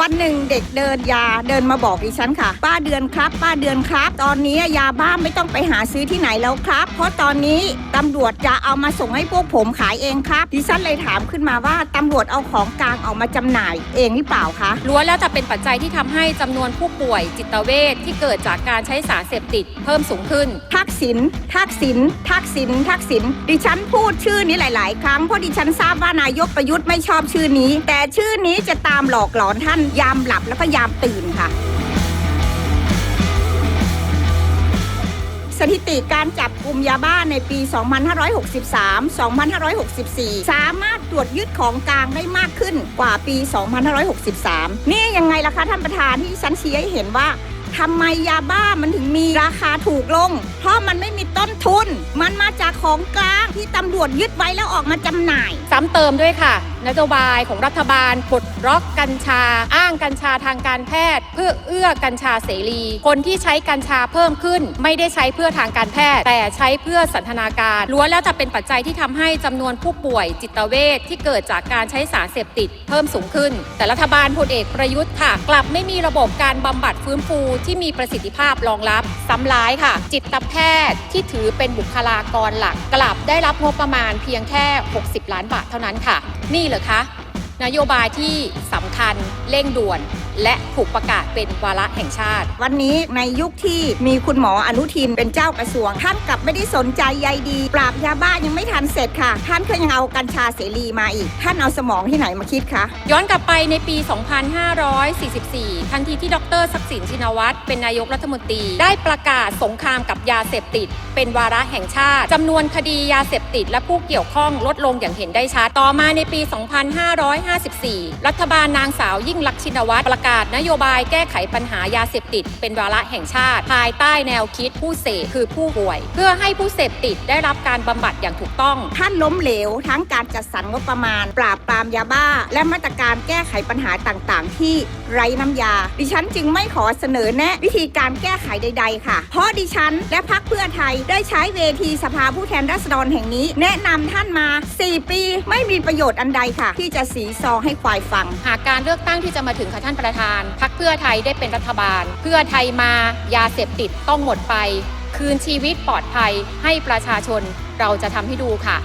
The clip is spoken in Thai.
วันหนึ่งเด็กเดินยาเดินมาบอกดิฉันค่ะ ป้าเดือนครับ ป้าเดือนครับ ตอนนี้ยาบ้าไม่ต้องไปหาซื้อที่ไหนแล้วครับ เพราะตอนนี้ตำรวจจะเอามาส่งให้พวกผมขายเองครับดิฉันเลยถามขึ้นมาว่าตำรวจเอาของกลางออกมาจำหน่ายเองหรือเปล่าคะล้วนแล้วจะเป็นปัจจัยที่ทำให้จำนวนผู้ป่วยจิตเวชที่เกิดจากการใช้สารเสพติดเพิ่มสูงขึ้น ทักษิณทักษิณทักษิณทักษิณดิฉันพูดชื่อนี้หลาย ๆ ครั้งเพราะดิฉันทราบว่านายกประยุทธ์ไม่ชอบชื่อนี้ แต่ชื่อนี้จะตามหลอกหลอนท่านยามหลับแล้วก็ยามตื่นค่ะ สถิติการจับกลุ่มยาบ้าในปี 2563 2564 สามารถตรวจยึดของกลางได้มากขึ้นกว่าปี 2563 นี่ยังไงล่ะคะท่านประธานที่ฉันชี้ให้เห็นว่าทำไมยาบ้ามันถึงมีราคาถูกลง เพราะมันไม่มีต้นทุน มันมาจากของกลางที่ตำรวจยึดไว้แล้วออกมาจำหน่าย ซ้ำเติมด้วยค่ะนโยบายของรัฐบาลปลดล็อกกัญชา อ้างกัญชาทางการแพทย์ เพื่อเอื้อกัญชาเสรี คนที่ใช้กัญชาเพิ่มขึ้น ไม่ได้ใช้เพื่อทางการแพทย์ แต่ใช้เพื่อสันทนาการล้วนแล้วจะเป็นปัจจัยที่ทำให้จำนวนผู้ป่วยจิตเวชที่เกิดจากการใช้สารเสพติดเพิ่มสูงขึ้น แต่รัฐบาลพลเอกประยุทธ์ค่ะ กลับไม่มีระบบการบำบัดฟื้นฟูที่มีประสิทธิภาพรองรับซ้ำร้ายค่ะ จิตแพทย์ที่ถือเป็นบุคลากรหลัก กลับได้รับงบประมาณเพียงแค่ 60 ล้านบาทเท่านั้นค่ะนี่เหรอคะ นโยบายที่สำคัญเร่งด่วน และถูกประกาศเป็นวาระแห่งชาติ วันนี้ในยุคที่มีคุณหมออนุทินเป็นเจ้ากระทรวง ท่านกลับไม่ได้สนใจใยดี ปราบยาบ้ายังไม่ทันเสร็จค่ะ ท่านก็ยังเอากัญชาเสรีมาอีก ท่านเอาสมองที่ไหนมาคิดคะย้อนกลับไปในปี 2544 ทันทีที่ดรศักดิ์สินชินวัตรเป็นนายกรัฐมนตรี ได้ประกาศสงครามกับยาเสพติด เป็นวาระแห่งชาติจำนวนคดียาเสพติด และผู้เกี่ยวข้องลดลงอย่างเห็นได้ชัดต่อมาในปี 2554 รัฐบาลนางสาวยิ่งลักษณ์ชินวัตรประกาศนโยบายแก้ไขปัญหายาเสพติด เป็นวาระแห่งชาติ ภายใต้แนวคิดผู้เสพคือผู้ป่วย เพื่อให้ผู้เสพติดได้รับการบำบัดอย่างถูกต้อง ท่านล้มเหลว ทั้งการจัดสรรงบประมาณ ปราบปรามยาบ้า และมาตรการแก้ไขปัญหาต่างๆ ที่ไร้น้ำยา ดิฉันจึงไม่ขอเสนอแนะวิธีการแก้ไขใด ๆ ค่ะ เพราะดิฉันและพรรคเพื่อไทยได้ใช้เวทีสภาผู้แทนราษฎรแห่งนี้ แนะนำท่านมา 4 ปี ไม่มีประโยชน์อันใดค่ะ ที่จะสีซอให้ควายฟัง หากการเลือกตั้งที่จะมาถึงค่ะท่านประธาน พักเพื่อไทยได้เป็นรัฐบาล เพื่อไทยมายาเสพติดต้องหมดไป คืนชีวิตปลอดภัยให้ประชาชนเราจะทำให้ดูค่ะ